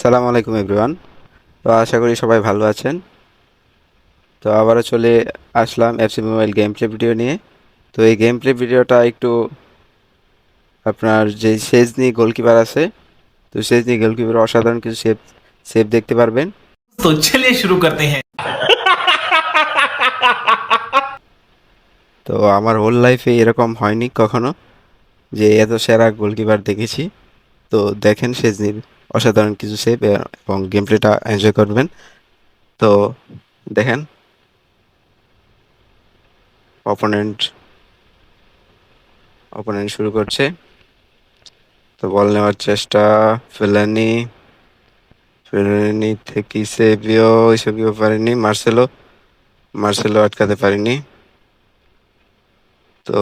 সালাম আলাইকুম এভরিওয়ান তো আশা করি সবাই ভালো আছেন। তো আবারও চলে আসলাম অ্যাপসি মোবাইল গেম প্লে ভিডিও নিয়ে। তো এই গেম প্লে ভিডিওটা একটু আপনার যে সেজনি গোলকিপার আছে তো সেজনি গোলকিপার অসাধারণ কিছু সেভ সেভ দেখতে পারবেন। তো চলে শুরু করতে হ্যাঁ। তো আমার হোল লাইফে এরকম হয়নি কখনো যে এত সেরা গোলকিপার দেখেছি। তো দেখেন সেজনির অসাধারণ কিছু সেভ এবং গেম প্লেটা এনজয় করবেন। তো দেখেন অপোনেন্ট অপোনেন্ট শুরু করছে। তো বল নেওয়ার চেষ্টা ফেলানি ফেলানি থেকে ইসেবিও ইসেবিও পারেনি মার্সেলো মার্সেলো আটকাতে পারেনি। তো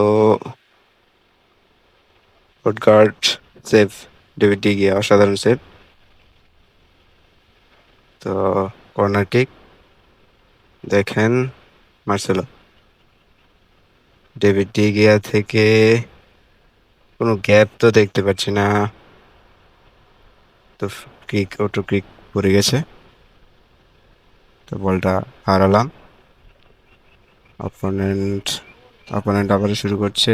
ওডগার্ড সেভ ডেভিড ডি গিয়া অসাধারণ সেভ তো কর্নার কিক দেখেন মার্সেলো। ডেভিড ডি গিয়া থেকে কোনো গ্যাপ তো দেখতে পাচ্ছি না। তো ক্রিক অটো ক্রিক পড়ে গেছে। তো বলটা হারালাম। অপোনেন্ট অপোনেন্ট আবার শুরু করছে।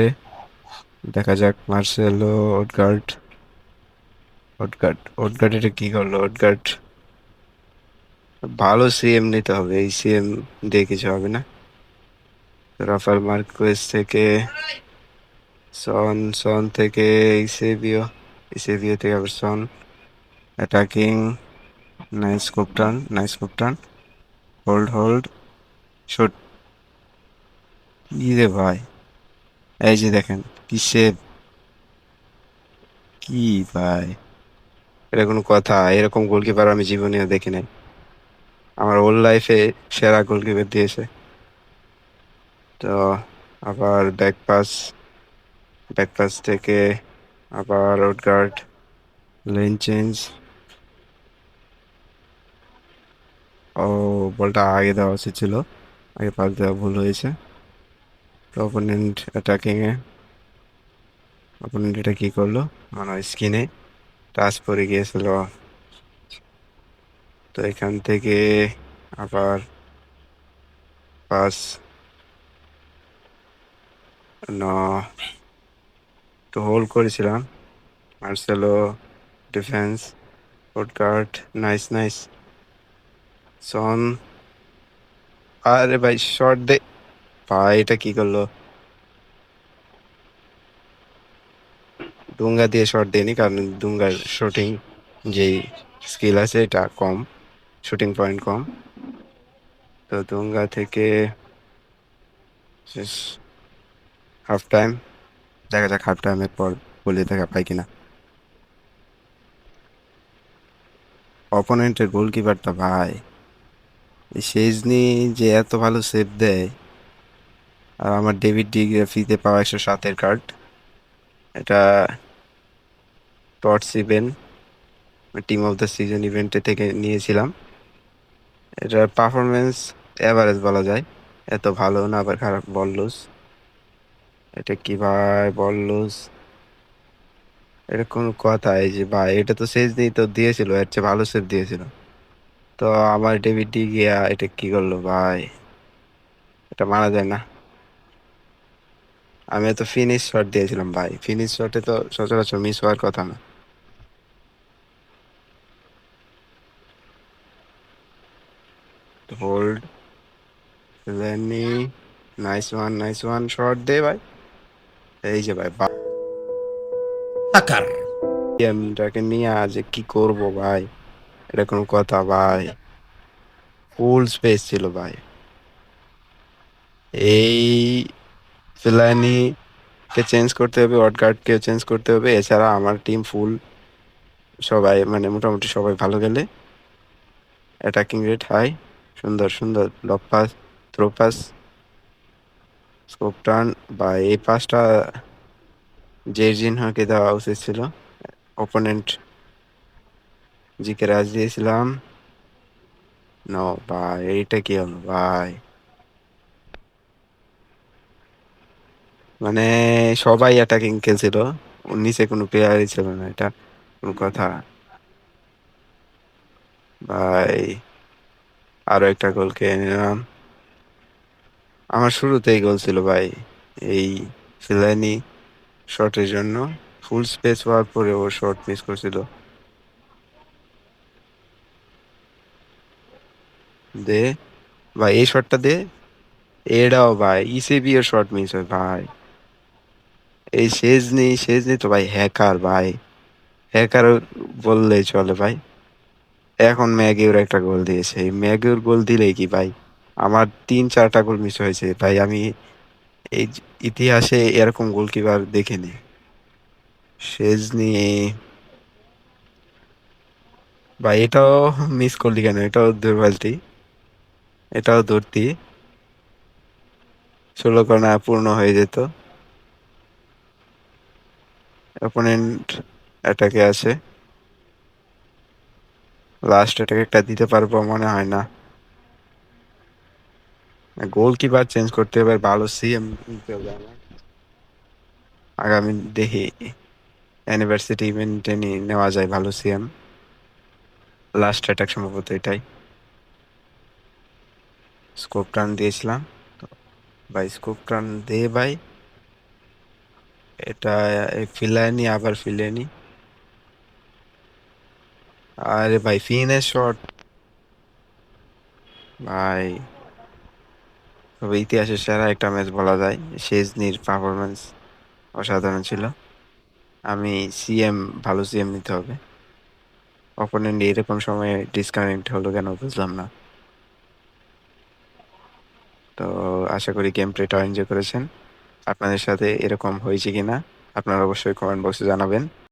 দেখা যাক মার্সেলো, ওডগার্ড। ওডগার্ড ওডগার্ড এটা কী করল? ওডগার্ড ভালো সিএম নিতে হবে, এই সিএম দিয়ে কিছু হবে না? রাফাল মার্কোয়েস থেকে, সন সন থেকে ইসেবিও ইসেবিও থেকে আবার সন, অ্যাটাকিং, নাইস কোপটান নাইস কোপটান হোল্ড হোল্ড, শুট কি রে ভাই, এই যে দেখেন কি সেভ কি ভাই, এটা কোনো কথা, এরকম গোলকিপার আমি জীবনেও দেখি নাই আমার ওল লাইফে সেরা গোলকিপার দিয়েছে। তো আবার ব্যাক পাস ব্যাক পাস থেকে আবার আউটগার্ড লেন চেঞ্জ ও বলটা আগে দেওয়া উচিত ছিল, আগে পাস দেওয়া ভুল হয়েছে। তো অপোনেন্ট অ্যাটাকিং এ অপোনেন্ট এটা কী করল? মানে স্কিনে টাচ পড়ে গিয়েছিল। তো এখান থেকে আবার পাস না, তো হোল্ড করেছিলাম। মার্সেলো ডিফেন্স ফুটকার্ট নাইস নাইস। সন, আরে ভাই শর্ট দে। ভাই, এটা কি করল? ডুঙ্গা দিয়ে শর্ট দেয়নি, কারণ ডুঙ্গার শুটিং যেই স্কিল আছে, এটা কম। শুটিং পয়েন্ট কম। তো ডুঙ্গা থেকে হাফ টাইম দেখা যাক হাফ টাইমের পর বলে দেখা পাই কিনা। অপোনেন্টের গোলকিপারটা ভাই শেজনি যে এত ভালো সেভ দেয়, আর আমার ডেভিড ডি ফিতে পাওয়া একশো সাতের কার্ড এটা torch event team of the season ইভেন্টে থেকে নিয়েছিলাম। এটার পারফরমেন্স অ্যাভারেজ বলা যায়। এত ভালো না, আবার খারাপ বল লুজ এটা কি ভাই বল লুজ এটা কোন কথা, এই যে ভাই, এটা তো শেষ দিই তো দিয়েছিল, এর চেয়ে ভালো সেভ দিয়েছিল। তো আমার ডেভিড ডি গিয়া এটা কি করল ভাই? এটা মারা যায় না। আমি তো ফিনিশ শট দিয়েছিলাম ভাই। ফিনিশ শটে তো সচরাচর মিস হওয়ার কথা না। Hold Lenny nice one nice one short দে ভাই। এই যে ভাই कर গেমটাকে নিয়ে আজ কি করব ভাই? এটা কোনো কথা ভাই। ফুল স্পেস ছিল ভাই। এই ফিলানি কে চেঞ্জ করতে হবে ওয়ার্ডগার্ডকে চেঞ্জ করতে হবে। এছাড়া আমার টিম ফুল। সবাই মানে মোটামুটি সবাই ভালো গেলে অ্যাটাকিং রেট হাই। সুন্দর সুন্দর। Lock pass throw pass scope turn বা এই পাসটা জেরজিনহকে দেওয়া উচিত ছিল অপোনেন্ট জিকে রাজ দিয়েছিলাম। নো ভাই এইটা কি হলো? ভাই মানে সবাই অ্যাটাকিং খেলছিল, নিচে কোনো প্লেয়ারই ছিল না, এটা কোনো কথা। ভাই আরও একটা গোল খেয়ে নিলাম। আমার শুরুতেই গোল ছিল ভাই, এই ফিলানি শটের জন্য। ফুল স্পেস হওয়ার পরে ও শট মিস করছিল। দে, ভাই, এই শটটা দে। এটাও ভাই ইসিবি এর শট মিস হয় ভাই। এই শেজনি শেজনি তো ভাই হ্যাকার ভাই। হ্যাকার বললেই চলে ভাই। এখন ম্যাগিউর একটা গোল দিয়েছে। এই ম্যাগিউর গোল দিলেই কি ভাই? আমার তিন, চারটা গোল মিস হয়েছে। ভাই, আমি এই ইতিহাসে এরকম গোলকিপার দেখিনি। শেজনি ভাই, এটাও মিস করলি কেন? এটাও দুর্বলতি এটাও ধরতি ষোলো কর্না পূর্ণ হয়ে যেত। অপোনেন্ট অ্যাটাকে আছে। লাস্ট অ্যাটাক একটা দিতে পারব মনে হয় না। গোল গোলকিপার চেঞ্জ করতে হবে, ভালো সিএম নিতে হবে আমার। আগামী দেখি ইউনিভার্সিটি ইভেন্টে নেওয়া যায় ভালো সিএম লাস্ট অ্যাটাক সম্ভবত এটাই। স্কোপ টান দিয়েছিলাম। ভাই স্কোপ টান দে ভাই। এটা ফিলানি আবার ফিলেনি আরে ভাই ফিনের শট ভাই, তবে ইতিহাসের সেরা একটা ম্যাচ বলা যায়, শেজনির পারফরমেন্স অসাধারণ ছিল। আমি সিএম ভালো সিএম নিতে হবে। অপোনেন্ট এরকম সময়ে ডিসকানেক্ট হলো কেন বুঝলাম না। তো আশা করি গেম প্লেটা এনজয় করেছেন। আপনাদের সাথে এরকম হয়েছে কিনা, আপনারা অবশ্যই কমেন্ট বক্সে জানাবেন।